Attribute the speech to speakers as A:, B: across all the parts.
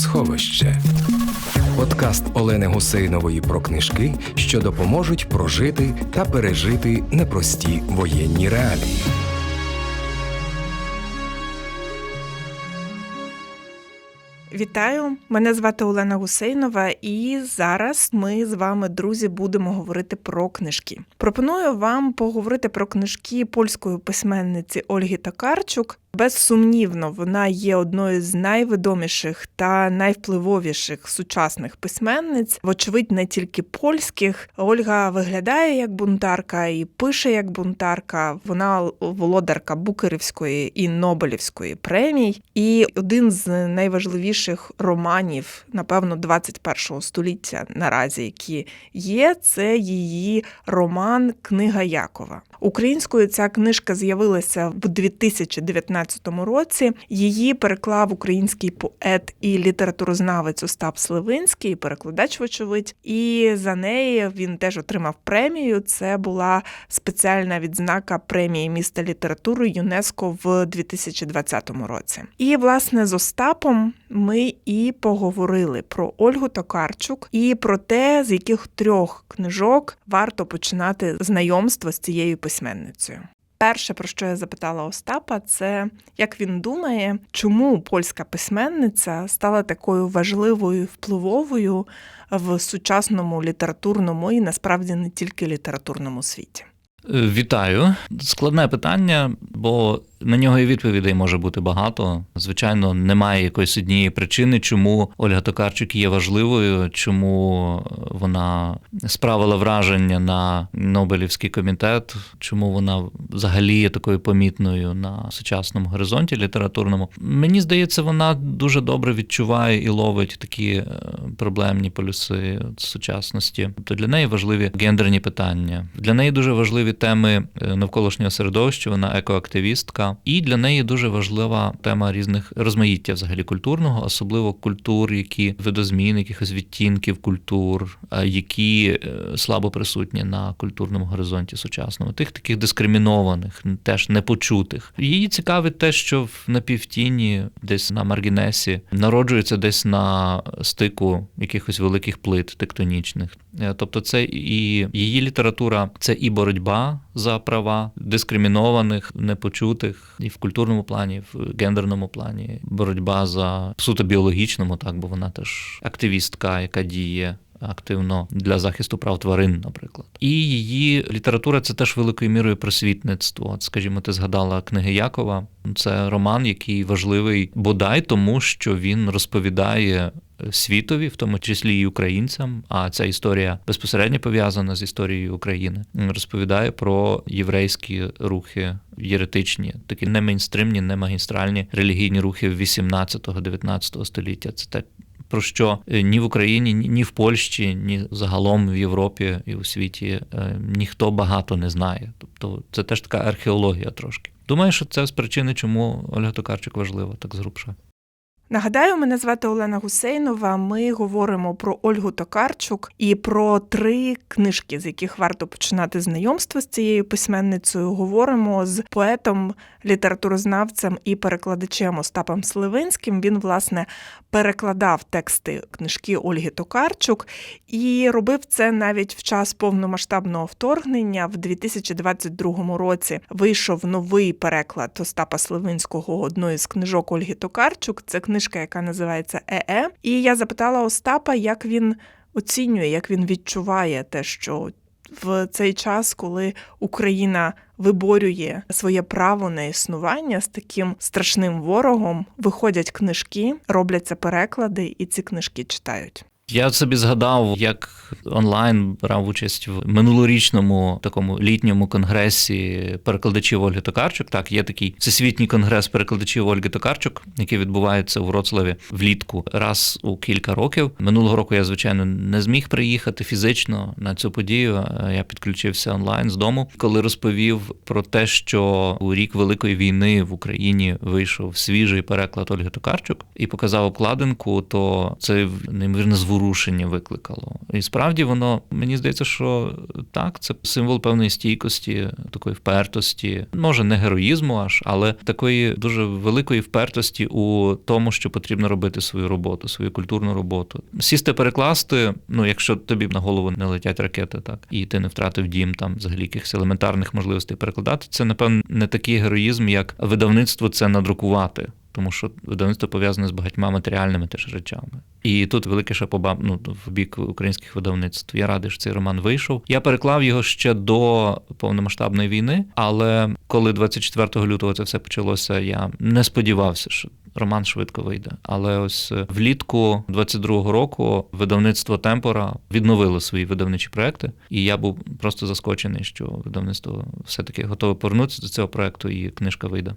A: Книгосховище. Подкаст Олени Гусейнової про книжки, що допоможуть прожити та пережити непрості воєнні реалії.
B: Вітаю! Мене звати Олена Гусейнова, і зараз ми з вами, друзі, будемо говорити про книжки. Пропоную вам поговорити про книжки польської письменниці Ольги Токарчук. Безсумнівно, вона є одною з найвідоміших та найвпливовіших сучасних письменниць, вочевидь, не тільки польських. Ольга виглядає як бунтарка і пише як бунтарка. Вона володарка Букерівської і Нобелівської премій. І один з найважливіших романів, напевно, 21-го століття наразі, які є, це її роман Книга Якова. Українською ця книжка з'явилася в 2019 році. Її переклав український поет і літературознавець Остап Сливинський, перекладач, вочевидь. І за неї він теж отримав премію. Це була спеціальна відзнака премії міста літератури ЮНЕСКО в 2020 році. І власне з Остапом ми і поговорили про Ольгу Токарчук і про те, з яких трьох книжок варто починати знайомство з цією письменницею. Перше, про що я запитала Остапа, це як він думає, чому польська письменниця стала такою важливою впливовою в сучасному літературному і насправді не тільки літературному світі.
C: Вітаю. Складне питання, бо на нього і відповідей може бути багато. Звичайно, немає якоїсь однієї причини, чому Ольга Токарчук є важливою, чому вона справила враження на Нобелівський комітет, чому вона взагалі є такою помітною на сучасному горизонті літературному. Мені здається, вона дуже добре відчуває і ловить такі е, проблемні полюси сучасності. Тобто для неї важливі гендерні питання. Для неї дуже важливі теми е, навколишнього середовища. Вона екоактивістка. І для неї дуже важлива тема різних розмаїття взагалі культурного, особливо культур, які видозмін, якихось відтінків культур, які е, слабо присутні на культурному горизонті сучасному, тих таких дискримінованих, теж непочутих. Її цікавить те, що в напівтіні, десь на маргінесі, народжується десь на стику якихось великих плит тектонічних. Е, тобто, це і її література, це і боротьба за права дискримінованих, непочутих, і в культурному плані, і в гендерному плані, боротьба за суто біологічному, так бо вона теж активістка, яка діє. Активно для захисту прав тварин, наприклад, і її література це теж великою мірою просвітництво. От, скажімо, ти згадала книги Якова. Це роман, який важливий бодай тому, що він розповідає світові, в тому числі і українцям. А ця історія безпосередньо пов'язана з історією України. Розповідає про єврейські рухи єретичні, такі не мейнстримні, не магістральні релігійні рухи 18-19 століття. Це те. Про що ні в Україні, ні в Польщі, ні загалом в Європі і у світі е, ніхто багато не знає. Тобто це теж така археологія трошки. Думаю, що це з причини, чому Ольга Токарчук важлива, так згрубша.
B: Нагадаю, мене звати Олена Гусейнова. Ми говоримо про Ольгу Токарчук і про три книжки, з яких варто починати знайомство з цією письменницею. Говоримо з поетом, літературознавцем і перекладачем Остапом Сливинським. Він, власне, перекладав тексти книжки Ольги Токарчук і робив це навіть в час повномасштабного вторгнення. В 2022 році вийшов новий переклад Остапа Сливинського одної з книжок Ольги Токарчук. Це книжка, яка називається ЕЕ. І я запитала Остапа, як він оцінює, як він відчуває те, що в цей час, коли Україна виборює своє право на існування з таким страшним ворогом, виходять книжки, робляться переклади, і ці книжки читають.
C: Я собі згадав, як онлайн брав участь в минулорічному такому літньому конгресі перекладачів Ольги Токарчук. Так, є такий всесвітній конгрес перекладачів Ольги Токарчук, який відбувається у Вроцлаві влітку раз у кілька років. Минулого року я звичайно не зміг приїхати фізично на цю подію. Я підключився онлайн з дому, коли розповів про те, що у рік великої війни в Україні вийшов свіжий переклад Ольги Токарчук і показав обкладинку. То це неймовірно звук зворушення викликало. І справді воно мені здається, що так, це символ певної стійкості, такої впертості, може не героїзму аж, але такої дуже великої впертості у тому, що потрібно робити свою роботу, свою культурну роботу. Сісти перекласти, ну якщо тобі на голову не летять ракети, так і ти не втратив дім, там взагалі якихось елементарних можливостей перекладати. Це напевно не такий героїзм, як видавництво це надрукувати. Тому що видавництво пов'язане з багатьма матеріальними теж речами. І тут велике шапоба ну, в бік українських видавництв. Я радий, що цей роман вийшов. Я переклав його ще до повномасштабної війни, але коли 24 лютого це все почалося, я не сподівався, що. Роман швидко вийде, але ось е, влітку 22-го року видавництво Темпора відновило свої видавничі проекти, і я був просто заскочений, що видавництво все таки готове повернутися до цього проекту, і книжка вийде.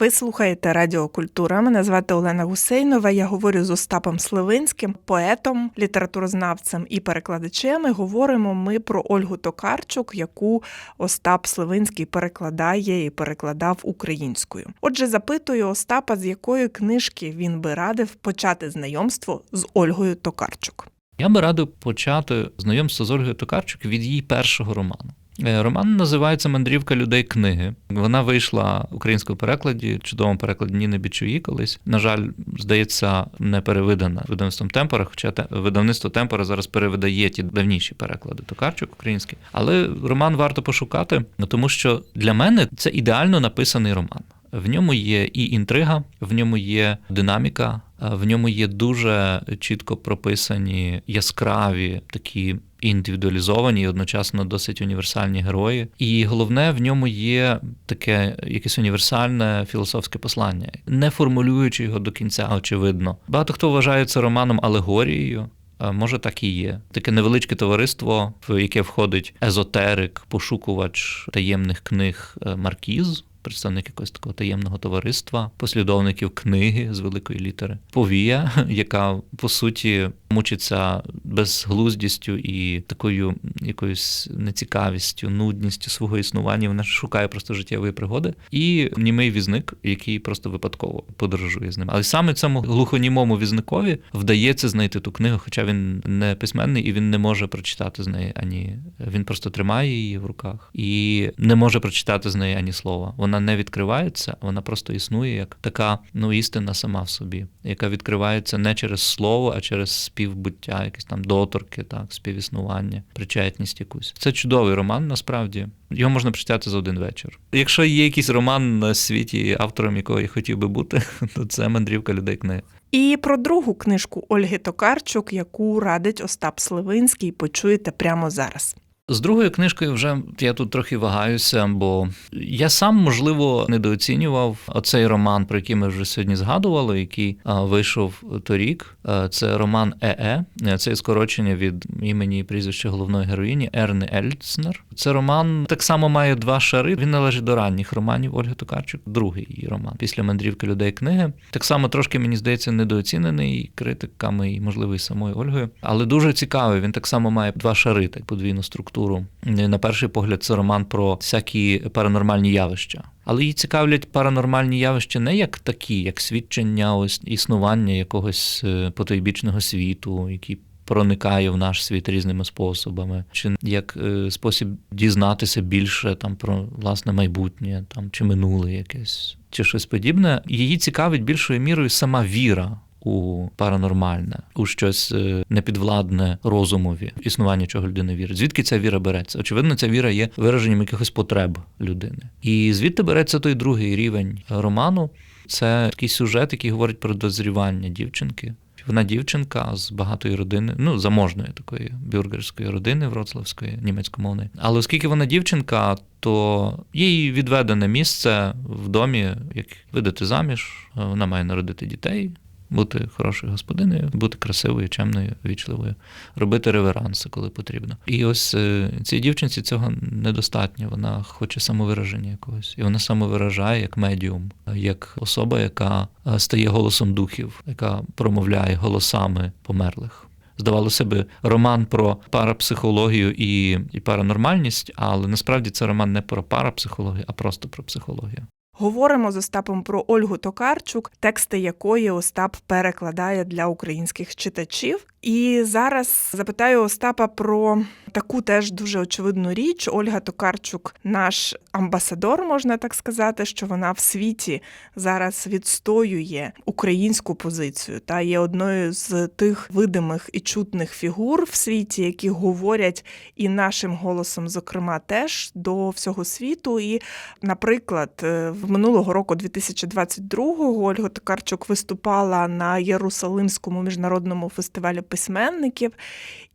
B: Ви слухаєте Радіо Культура. Мене звати Олена Гусейнова. Я говорю з Остапом Сливинським, поетом, літературознавцем і перекладачем. І говоримо ми про Ольгу Токарчук, яку Остап Сливинський перекладає і перекладав українською. Отже, запитую Остапа, з якої книжки він би радив почати знайомство з Ольгою Токарчук.
C: Я би радив почати знайомство з Ольгою Токарчук від її першого роману. Е, Роман називається Мандрівка людей книги. Вона вийшла в українському перекладі, чудовому перекладі Ніни Бічуї колись. На жаль, здається, не перевидана видавництвом Темпора, хоча видавництво Темпора зараз перевидає ті давніші переклади Токарчук український. Але роман варто пошукати, тому що для мене це ідеально написаний роман. В ньому є і інтрига, в ньому є динаміка, в ньому є дуже чітко прописані яскраві такі. Індивідуалізовані одночасно досить універсальні герої, і головне в ньому є таке якесь універсальне філософське послання, не формулюючи його до кінця, очевидно. Багато хто вважає це романом алегорією. Може, так і є. Таке невеличке товариство, в яке входить езотерик, пошукувач таємних книг е, Маркіз, представник якогось такого таємного товариства, послідовників книги з великої літери, повія, яка по суті мучиться безглуздістю і такою якоюсь нецікавістю, нудністю свого існування. Вона шукає просто життєвої пригоди, і німий візник, який просто випадково подорожує з ним. Але саме цьому глухонімому візникові вдається знайти ту книгу, хоча він не письменний і він не може прочитати з неї ані він просто тримає її в руках і не може прочитати з неї ані слова. Вона не відкривається, вона просто існує як така ну істина сама в собі, яка відкривається не через слово, а через співбуття, якісь там доторки, так, співіснування, причетність якусь. Це чудовий роман, насправді. Його можна прочитати за один вечір. Якщо є якийсь роман на світі, автором якого я хотів би бути, то це мандрівка людей книги.
B: І про другу книжку Ольги Токарчук, яку радить Остап Сливинський, почуєте прямо зараз.
C: З другою книжкою вже я тут трохи вагаюся, бо я сам, можливо, недооцінював оцей роман, про який ми вже сьогодні згадували, який вийшов торік. Це роман ЕЕ. Це скорочення від імені і прізвища головної героїні Ерни Ельцнер. Це роман так само має два шари. Він належить до ранніх романів Ольги Токарчук. Другий її роман після мандрівки людей книги. Так само трошки мені здається недооцінений критиками і, можливо, і самою Ольгою. Але дуже цікавий. Він так само має два шари, так подвійну структуру. На перший погляд, це роман про всякі паранормальні явища. Але її цікавлять паранормальні явища не як такі, як свідчення ось існування якогось е, потойбічного світу, який проникає в наш світ різними способами, чи як е, спосіб дізнатися більше там про власне майбутнє, там чи минуле якесь, чи щось подібне. Її цікавить більшою мірою сама віра. У паранормальне, у щось е, непідвладне розумові, існування чого людина вірить. Звідки ця віра береться? Очевидно, ця віра є вираженням якихось потреб людини. І звідти береться той другий рівень роману. Це такий сюжет, який говорить про дозрівання дівчинки. Вона дівчинка з багатої родини, ну заможної такої бюргерської родини вроцлавської, німецькомовної. Але оскільки вона дівчинка, то їй відведене місце в домі, як видати заміж, вона має народити дітей. Бути хорошою господинею, бути красивою, чемною, вічливою, робити реверанси, коли потрібно. І ось е, цій дівчинці цього недостатньо. Вона хоче самовираження якогось. І вона самовиражає як медіум, як особа, яка е, стає голосом духів, яка промовляє голосами померлих. Здавалося би, роман про парапсихологію і, і паранормальність, але насправді це роман не про парапсихологію, а просто про психологію.
B: Говоримо з Остапом про Ольгу Токарчук, тексти якої Остап перекладає для українських читачів. І зараз запитаю Остапа про таку теж дуже очевидну річ. Ольга Токарчук, наш амбасадор, можна так сказати, що вона в світі зараз відстоює українську позицію та є одною з тих видимих і чутних фігур в світі, які говорять і нашим голосом, зокрема, теж до всього світу. І, наприклад, е, в минулого року, 2022-го, Ольга Токарчук виступала на Єрусалимському міжнародному фестивалі письменників.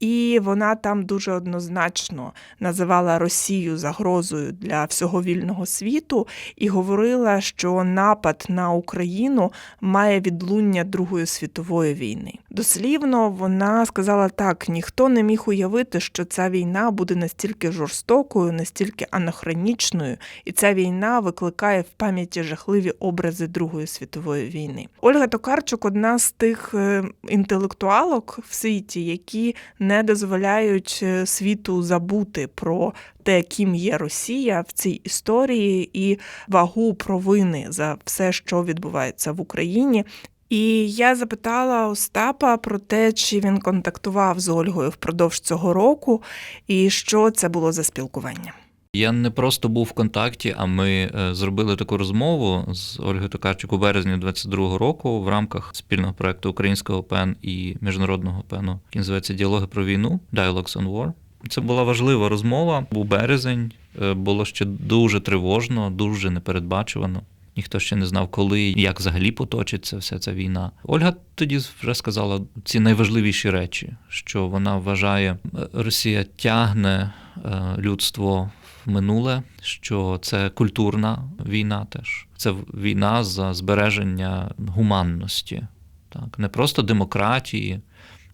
B: І вона там дуже однозначно називала Росію загрозою для всього вільного світу і говорила, що напад на Україну має відлуння Другої світової війни. Дослівно вона сказала так: ніхто не міг уявити, що ця війна буде настільки жорстокою, настільки анахронічною, і ця війна викликає в пам'яті жахливі образи Другої світової війни. Ольга Токарчук одна з тих е, в світі, які не дозволяють е, світу забути про те, ким є Росія в цій історії, і вагу провини за все, що відбувається в Україні. І я запитала Остапа про те, чи він контактував з Ольгою впродовж цього року, і що це було за спілкування.
C: Я не просто був в контакті, а ми е, зробили таку розмову з Ольгою Токарчук у березні 22-го року в рамках спільного проекту українського ПЕН і міжнародного ПЕНу, який називається Діалоги про війну Dialogues on War. Це була важлива розмова. Був березень, е, було ще дуже тривожно, дуже непередбачувано. Ніхто ще не знав, коли як взагалі поточиться вся ця війна. Ольга тоді вже сказала ці найважливіші речі, що вона вважає, е, Росія тягне людство минуле, що це культурна війна теж. Це війна за збереження гуманності, так не просто демократії,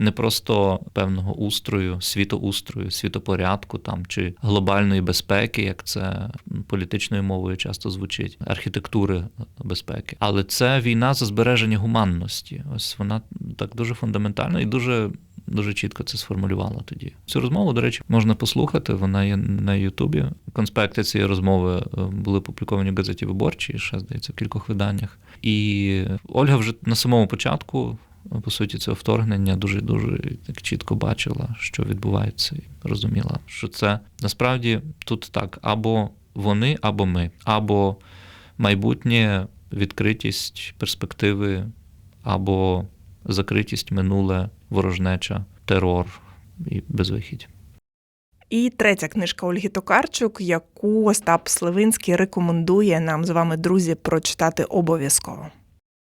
C: не просто певного устрою, світоустрою, світопорядку там чи глобальної безпеки, як це політичною мовою часто звучить, архітектури безпеки. Але це війна за збереження гуманності. Ось вона так дуже фундаментально і дуже. Дуже чітко це сформулювала тоді. Цю розмову, до речі, можна послухати. Вона є на Ютубі. Конспекти цієї розмови е, були опубліковані в газеті Виборчій, ще здається, в кількох виданнях. І Ольга вже на самому початку по суті, цього вторгнення дуже дуже так чітко бачила, що відбувається, і розуміла, що це насправді тут так: або вони, або ми, або майбутнє відкритість, перспективи, або закритість минуле, ворожнеча, терор і безвихідь.
B: І третя книжка Ольги Токарчук, яку Остап Сливинський рекомендує нам з вами, друзі, прочитати обов'язково.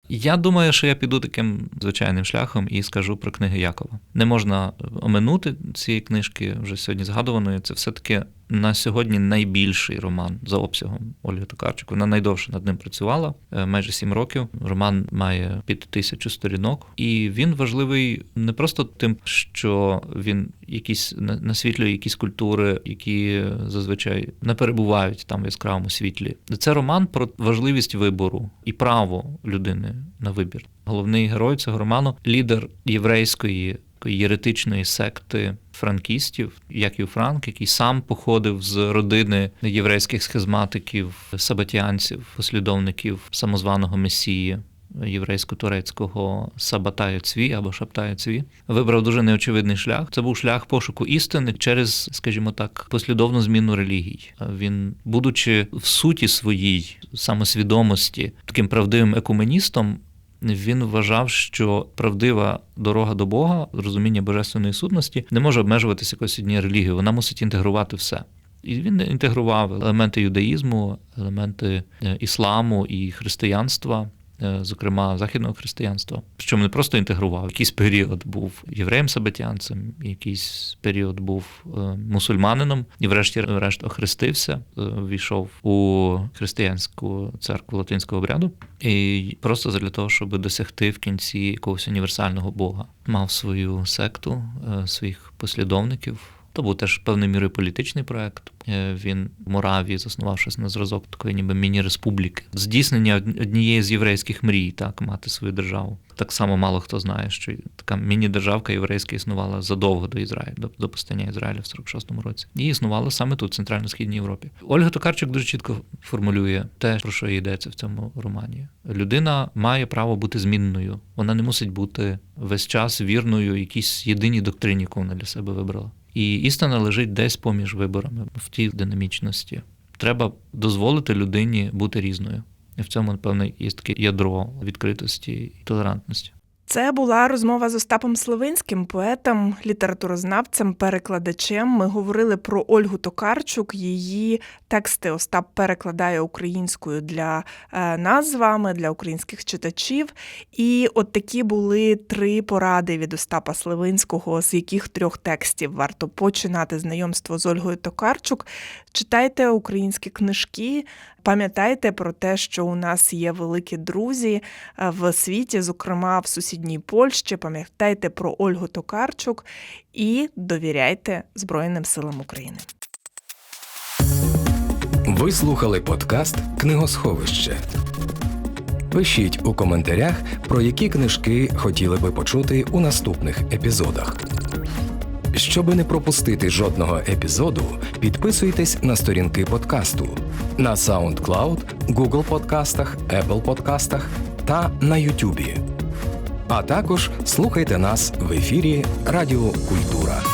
C: Я думаю, що я піду таким звичайним шляхом і скажу про книги Якова. Не можна оминути цієї книжки, вже сьогодні згадуваної. Це все-таки на сьогодні найбільший роман за обсягом Ольги Токарчук. Вона найдовше над ним працювала, е, майже сім років. Роман має під тисячу сторінок, і він важливий не просто тим, що він якісь насвітлює якісь культури, які зазвичай не перебувають там в яскравому світлі. Це роман про важливість вибору і право людини на вибір. Головний герой цього роману лідер єврейської єретичної секти франкістів, Яків Франк, який сам походив з родини єврейських схизматиків, сабатіанців, послідовників самозваного месії. Єврейсько-турецького Сабатаю Цві або Шаптаю Цві вибрав дуже неочевидний шлях. Це був шлях пошуку істини через, скажімо так, послідовну зміну релігій. Він, будучи в суті своїй самосвідомості, таким правдивим екуменістом, він вважав, що правдива дорога до Бога, розуміння божественної сутності, не може обмежуватися якоюсь однією релігією, вона мусить інтегрувати все. І він інтегрував елементи юдаїзму, елементи е, ісламу і християнства. Е, зокрема західного християнства, Причому не просто інтегрував. Якийсь період був євреєм-сабатянцем, якийсь період був е, мусульманином, і, врешті-решт, охрестився, е, війшов у християнську церкву латинського обряду, і просто для того, щоб досягти в кінці якогось універсального Бога, мав свою секту, своїх послідовників То був теж певною мірою політичний проект. Е, Він в Моравії заснував щось на зразок такої ніби міні-республіки. Здійснення од- однієї з єврейських мрій, так, мати свою державу. Так само мало хто знає, що така міні-державка єврейська існувала задовго до Ізраїля, до, до постання Ізраїля в 46-му році. І існувала саме тут, в Центрально-Східній Європі. Ольга Токарчук дуже чітко формулює те, про що йдеться в цьому романі. Людина має право бути змінною. Вона не мусить бути весь час вірною якійсь єдиній доктрині, яку вона для себе вибрала. І істина лежить десь поміж виборами, в тій динамічності. Треба дозволити людині бути різною. І в цьому, напевно, є таке ядро відкритості і толерантності.
B: Це була розмова з Остапом Сливинським, поетом, літературознавцем, перекладачем. Ми говорили про Ольгу Токарчук. Її тексти Остап перекладає українською для е, нас з вами, для українських читачів. І от такі були три поради від Остапа Сливинського, з яких трьох текстів варто починати знайомство з Ольгою Токарчук. Читайте українські книжки, пам'ятайте про те, що у нас є великі друзі е, в світі, зокрема в сусідній Польщі. Пам'ятайте про Ольгу Токарчук і довіряйте Збройним силам України.
A: Ви слухали подкаст Книгосховище. Пишіть у коментарях, про які книжки хотіли би почути у наступних епізодах. Щоби не пропустити жодного епізоду, підписуйтесь на сторінки подкасту на SoundCloud, Google подкастах, Apple подкастах та на YouTube. А також слухайте нас в ефірі Радіо Культура.